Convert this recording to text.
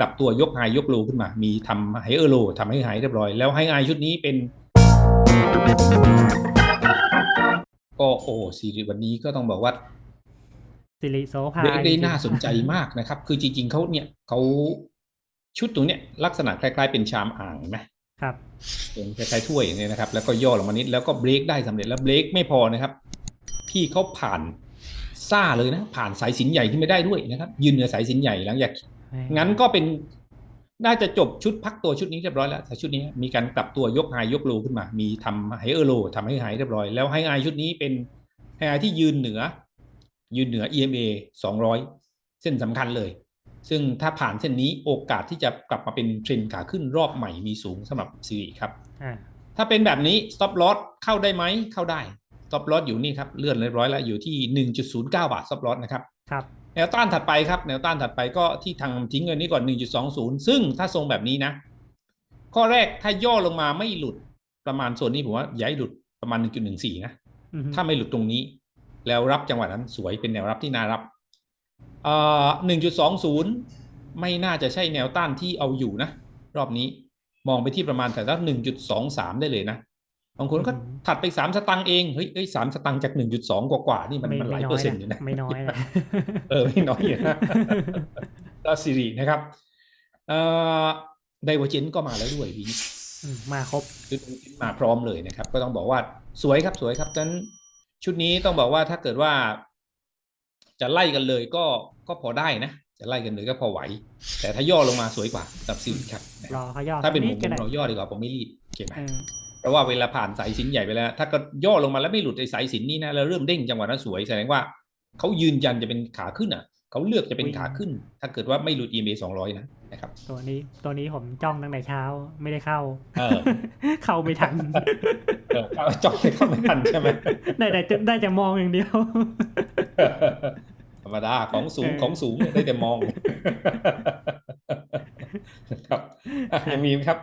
กลับตัวยกไฮยกโลขึ้นมา มีทำไฮเออร์โลทำให้ไฮเรียบร้อย แล้วไฮไอชุดนี้เป็น ก็โอ้ซีรีส์วันนี้ก็ต้องบอกว่าสิริโสภาเบรกได้จริงๆน่าสนใจมากนะครับ คือจริง ๆเขาเนี่ยเขาชุดตรงเนี้ยลักษณะคล้าย ๆ เป็นชามอ่างเห็นไหมครับเป็นคล้ายๆถ้วยอย่างเงี้ยนะครับ แล้วก็ย่อลงมานิดแล้วก็เบรกได้สำเร็จแล้วเบรกไม่พอนะครับ พี่เขาผ่านซ่าเลยนะ ผ่านสายสินใหญ่ที่ไม่ได้ด้วยนะครับ ยืนเหนือสายสินใหญ่หลังจาก งั้นก็เป็นน่าจะจบชุดพักตัวชุดนี้เรียบร้อยแล้วแต่ชุดนี้มีการกลับตัวยกไฮยกโลขึ้นมา มีทำไฮเออร์โลทำให้ไฮเรียบร้อย แล้วไฮไอชุดนี้เป็นไฮไอที่ยืนเหนือ ยืนเหนือ EMA 200 เส้นสำคัญเลย ซึ่งถ้าผ่านเส้นนี้โอกาสที่จะกลับมาเป็นเทรนขาขึ้นรอบใหม่มีสูงสำหรับซีรีครับอ่าถ้าเป็นแบบนี้ stop loss เข้าได้ไหมเข้าได้ stop loss อยู่นี่ครับเลื่อนเรียบร้อยแล้วอยู่ที่ 1.09 บาท stop loss นะครับครับ แนวต้านถัดไปครับ แนวต้านถัดไปก็ที่ทางทิ้งเงินนี้ก่อน 1.20 ซึ่งถ้าทรงแบบนี้นะ ข้อแรกถ้าย่อลงมาไม่หลุดประมาณส่วนนี้ผมว่าย้ายหลุดประมาณ 1.14 นะอือฮึถ้าไม่หลุดตรงนี้ แล้วรับจังหวะนั้นสวยเป็นแนวรับที่น่ารับเอ่อ1.20 ไม่น่าจะใช่แนวต้านที่เอาอยู่นะ รอบนี้มองไปที่ประมาณแต่ละ1.23 ได้เลยนะ บางคนก็ถัดไปสามสตังค์เองเฮ้ยเอ้ยสามสตังค์จาก1.2กว่าๆนี่มันไม่มันหไม่ลายน้เปออยร์เซ็นต์นะอยู่นะไม่น้อยนะเออไม่น้อยอยู่นะก็ซีรีส์นะครับเอ่อไดเวอร์เจนก็มาแล้วด้วยพี่อืมมาครบชุดนี้มาพร้อมเลยนะครับ ก็ต้องบอกว่าสวยครับสวยครับดังนั้นชุดนี้ต้องบอกว่าถ้าเกิดว่า จะไล่กันเลยก็ก็พอได้นะจะไล่กันเลยก็พอไหว แต่ถ้าย่อลงมาสวยกว่ากับซีรีส์ครับรอเขาย่อถ้าเป็นผสัมกผก็มได้เราย่อดีกว่าผมไม่รีบโอเคไหม เออเพราะว่าเวลาผ่านสายสินใหญ่ไปแล้ว ถ้าก็ย่อลงมาแล้วไม่หลุดไอ้สายสินนี่นะแล้วเริ่มเด้งจังหวะนั้นสวยแสดงว่าเขายืนยันจะเป็นขาขึ้นอะเขาเลือกจะเป็นขาขึ้น ถ้าเกิดว่าไม่หลุด EMA 200 นะนะครับ ตัวนี้ตัวนี้ผมจ้องตั้งแต่เช้าไม่ได้เข้า เออ เข้าไม่ทันเออเอาจ้องให้เข้าไม่ทันใช่ไหมได้แต่จะได้จะมองอย่างเดียวธรรมดาของสูงเออของสูงได้แต่มองครับอะยังมีไหมครับ